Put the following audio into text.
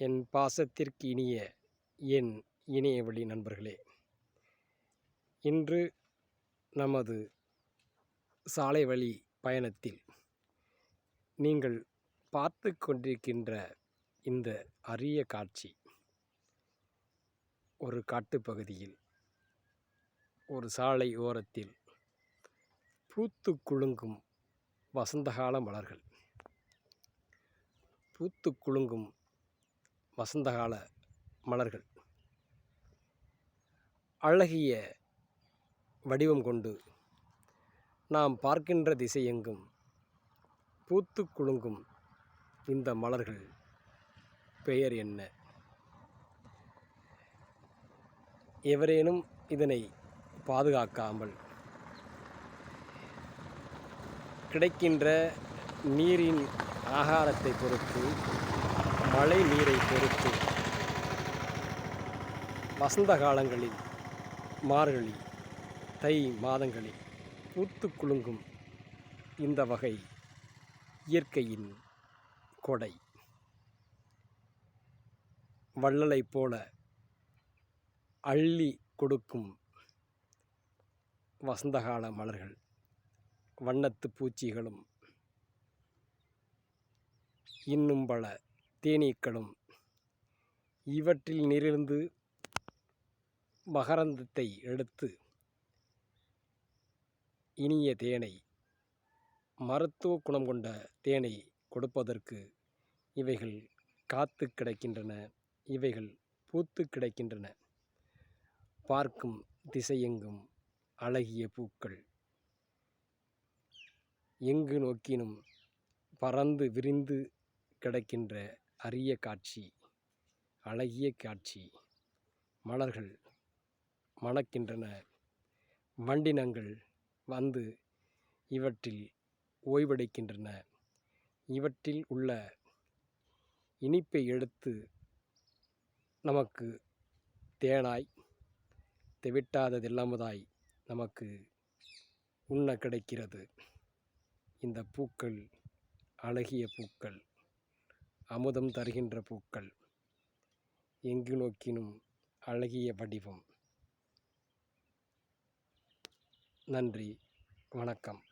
என் பாசத்திற்கு இனிய என் இணையவழி நண்பர்களே இன்று நமது சாலை வழி பயணத்தில் நீங்கள் பார்த்து கொண்டிருக்கின்ற இந்த அரிய காட்சி ஒரு காட்டுப்பகுதியில் ஒரு சாலை ஓரத்தில் பூத்து குலுங்கும் வசந்தகால மலர்கள். பூத்து குலுங்கும் வசந்தகால மலர்கள். அழகிய வடிவம் கொண்டு நாம் பார்க்கின்ற திசையெங்கும் பூத்து குலுங்கும் இந்த மலர்கள் பெயர் என்ன? எவரேனும் இதனை பாதுகாக்காமல் கிடைக்கின்ற நீரின் ஆகாரத்தை பொறுத்து மழை நீரை பொறுத்து. வசந்த காலங்களில் மார்கழி தை மாதங்களில் பூத்து குலுங்கும் இந்த வகை இயற்கையின் கொடை. வள்ளலைப் போல அள்ளி கொடுக்கும் வசந்தகால மலர்கள் வண்ணத்து பூச்சிகளும் இன்னும் பல தேனீக்களும் இவற்றில் நிறைந்து மகரந்தத்தை எடுத்து இனிய தேனை மருத்துவ குணம் கொண்ட தேனை கொடுப்பதற்கு இவைகள் காத்து கிடக்கின்றன இவைகள் பூத்து கிடக்கின்றன. பார்க்கும் திசையெங்கும் அழகிய பூக்கள். எங்கு நோக்கினும் பறந்து விரிந்து கிடக்கின்ற அரிய காட்சி அழகிய காட்சி மலர்கள் மணக்கின்றன. வண்டினங்கள் வந்து இவற்றில் ஓய்வெடுக்கின்றன. இவற்றில் உள்ள இனிப்பை எடுத்து நமக்கு தேனாய் தெவிட்டாததெல்லாமதாய் நமக்கு உண்ண கிடைக்கிறது. இந்த பூக்கள் அழகிய பூக்கள். அமுதம் தருகின்ற பூக்கள் எங்கு நோக்கினும் அழகிய வடிவம். நன்றி. வணக்கம்.